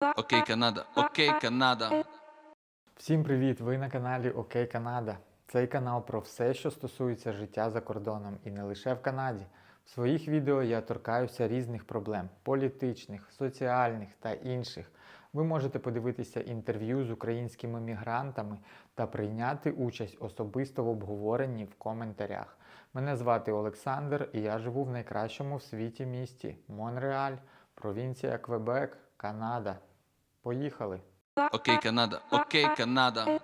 Окей, Канада, окей, Канада. Всім привіт! Ви на каналі Окей Канада. Цей канал про все, що стосується життя за кордоном, і не лише в Канаді. В своїх відео я торкаюся різних проблем політичних, соціальних та інших. Ви можете подивитися інтерв'ю з українськими мігрантами та прийняти участь особисто в обговоренні в коментарях. Мене звати Олександр і я живу в найкращому в світі місті Монреаль, провінція Квебек, Канада. Поїхали! Окей, Канада, окей, Канада.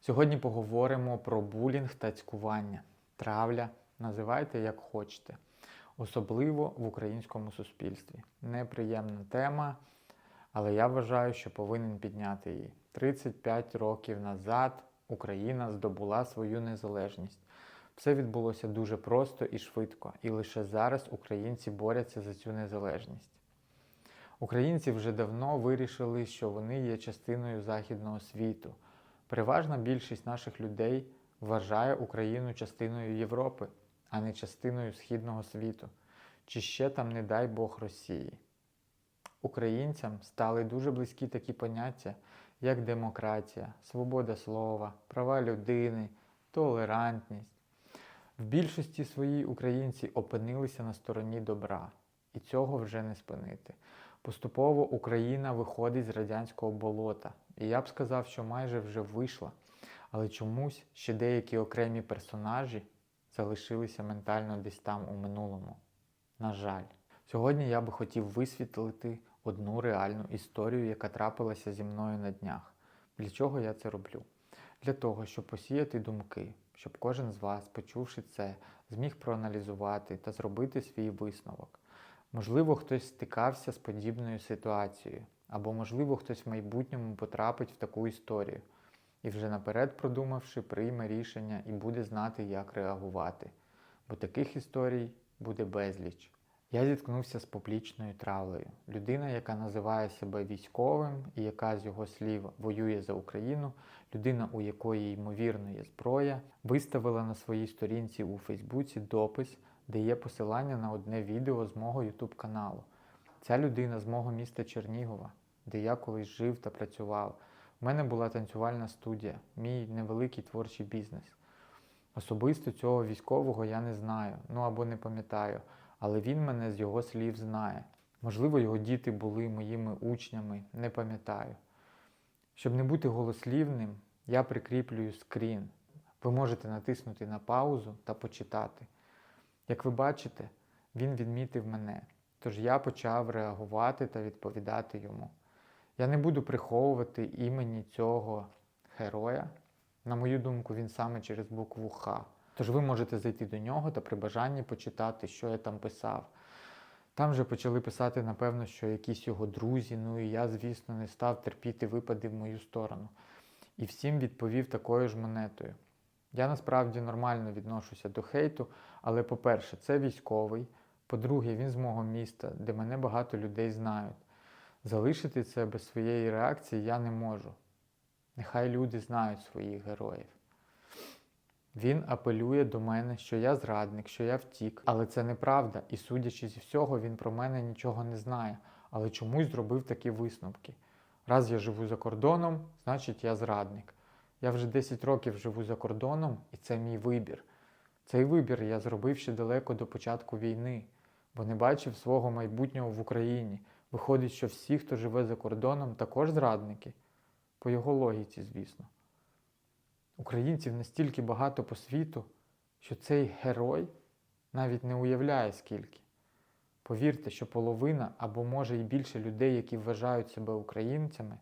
Сьогодні поговоримо про булінг та цькування. Травля, називайте як хочете. Особливо в українському суспільстві. Неприємна тема, але я вважаю, що повинен підняти її. 35 років назад Україна здобула свою незалежність. Все відбулося дуже просто і швидко, і лише зараз українці борються за цю незалежність. Українці вже давно вирішили, що вони є частиною західного світу. Переважна більшість наших людей вважає Україну частиною Європи, а не частиною східного світу, чи ще там, не дай Бог, Росії. Українцям стали дуже близькі такі поняття, як демократія, свобода слова, права людини, толерантність. В більшості своїй українці опинилися на стороні добра, і цього вже не спинити. Поступово Україна виходить з радянського болота, і я б сказав, що майже вже вийшла. Але чомусь ще деякі окремі персонажі залишилися ментально десь там у минулому. На жаль, сьогодні я би хотів висвітлити одну реальну історію, яка трапилася зі мною на днях. Для чого я це роблю? Для того, щоб посіяти думки, щоб кожен з вас, почувши це, зміг проаналізувати та зробити свій висновок. Можливо, хтось стикався з подібною ситуацією, або, можливо, хтось в майбутньому потрапить в таку історію і вже наперед продумавши, прийме рішення і буде знати, як реагувати. Бо таких історій буде безліч. Я зіткнувся з публічною травлею. Людина, яка називає себе військовим і яка з його слів воює за Україну, людина, у якої ймовірно є зброя, виставила на своїй сторінці у Фейсбуці допис, де є посилання на одне відео з мого YouTube каналу. Ця людина з мого міста Чернігова, де я колись жив та працював. У мене була танцювальна студія, мій невеликий творчий бізнес. Особисто цього військового я не знаю, ну або не пам'ятаю, але він мене з його слів знає. Можливо, його діти були моїми учнями, не пам'ятаю. Щоб не бути голослівним, я прикріплюю скрін. Ви можете натиснути на паузу та почитати. Як ви бачите, він відмітив мене, тож я почав реагувати та відповідати йому. Я не буду приховувати імені цього героя. На мою думку, він саме через букву Х. Тож ви можете зайти до нього та при бажанні почитати, що я там писав. Там же почали писати, напевно, що якісь його друзі, ну і я, звісно, не став терпіти випади в мою сторону. І всім відповів такою ж монетою. Я насправді нормально відношуся до хейту, але, по-перше, це військовий. По-друге, він з мого міста, де мене багато людей знають. Залишити це без своєї реакції я не можу. Нехай люди знають своїх героїв. Він апелює до мене, що я зрадник, що я втік, але це неправда, і судячи зі всього, він про мене нічого не знає, але чомусь зробив такі висновки. Раз я живу за кордоном, значить я зрадник. Я вже 10 років живу за кордоном, і це мій вибір. Цей вибір я зробив ще далеко до початку війни, бо не бачив свого майбутнього в Україні. Виходить, що всі, хто живе за кордоном, також зрадники. По його логіці, звісно. Українців настільки багато по світу, що цей герой навіть не уявляє скільки. Повірте, що половина або може і більше людей, які вважають себе українцями,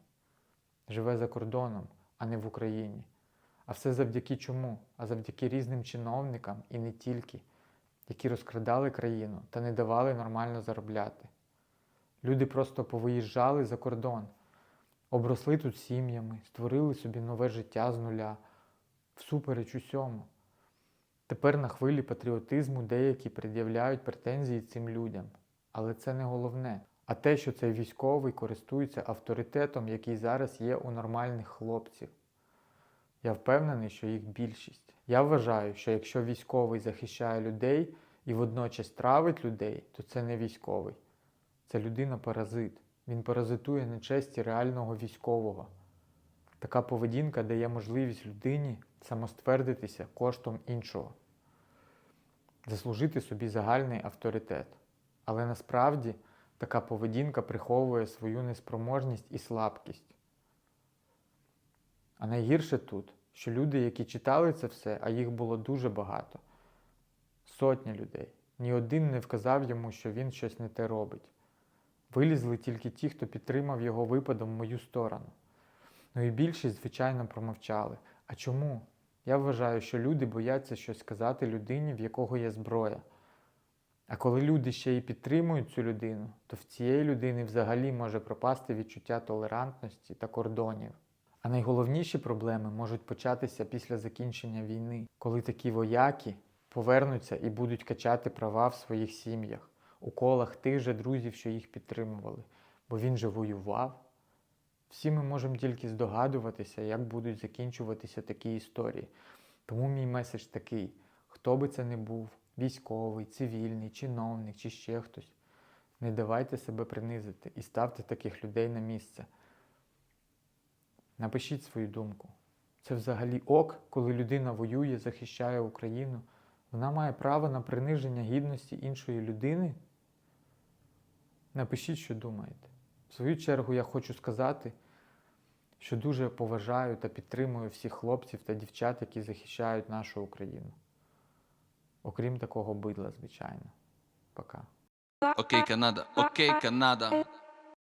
живе за кордоном, а не в Україні. А все завдяки чому? А завдяки різним чиновникам і не тільки, які розкрадали країну та не давали нормально заробляти. Люди просто повиїжджали за кордон, обросли тут сім'ями, створили собі нове життя з нуля, всупереч усьому. Тепер на хвилі патріотизму деякі пред'являють претензії цим людям. Але це не головне. А те, що цей військовий користується авторитетом, який зараз є у нормальних хлопців. Я впевнений, що їх більшість. Я вважаю, що якщо військовий захищає людей і водночас травить людей, то це не військовий. Це людина-паразит. Він паразитує на честі реального військового. Така поведінка дає можливість людині самоствердитися коштом іншого, заслужити собі загальний авторитет. Але насправді така поведінка приховує свою неспроможність і слабкість. А найгірше тут, що люди, які читали це все, а їх було дуже багато, сотні людей, ні один не вказав йому, що він щось не те робить. Вилізли тільки ті, хто підтримав його випадом в мою сторону. Ну і більшість, звичайно, промовчали. А чому? Я вважаю, що люди бояться щось сказати людині, в якого є зброя. А коли люди ще й підтримують цю людину, то в цієї людини взагалі може пропасти відчуття толерантності та кордонів. А найголовніші проблеми можуть початися після закінчення війни, коли такі вояки повернуться і будуть качати права в своїх сім'ях, у колах тих же друзів, що їх підтримували, бо він же воював. Всі ми можемо тільки здогадуватися, як будуть закінчуватися такі історії. Тому мій меседж такий: хто би це не був, військовий, цивільний, чиновник чи ще хтось, не давайте себе принизити і ставте таких людей на місце. Напишіть свою думку. Це взагалі ок, коли людина воює, захищає Україну. Вона має право на приниження гідності іншої людини. Напишіть, що думаєте. В свою чергу я хочу сказати, що дуже поважаю та підтримую всіх хлопців та дівчат, які захищають нашу Україну. Окрім такого бидла, звичайно. Пока. Окей, Канада. Окей, Канада.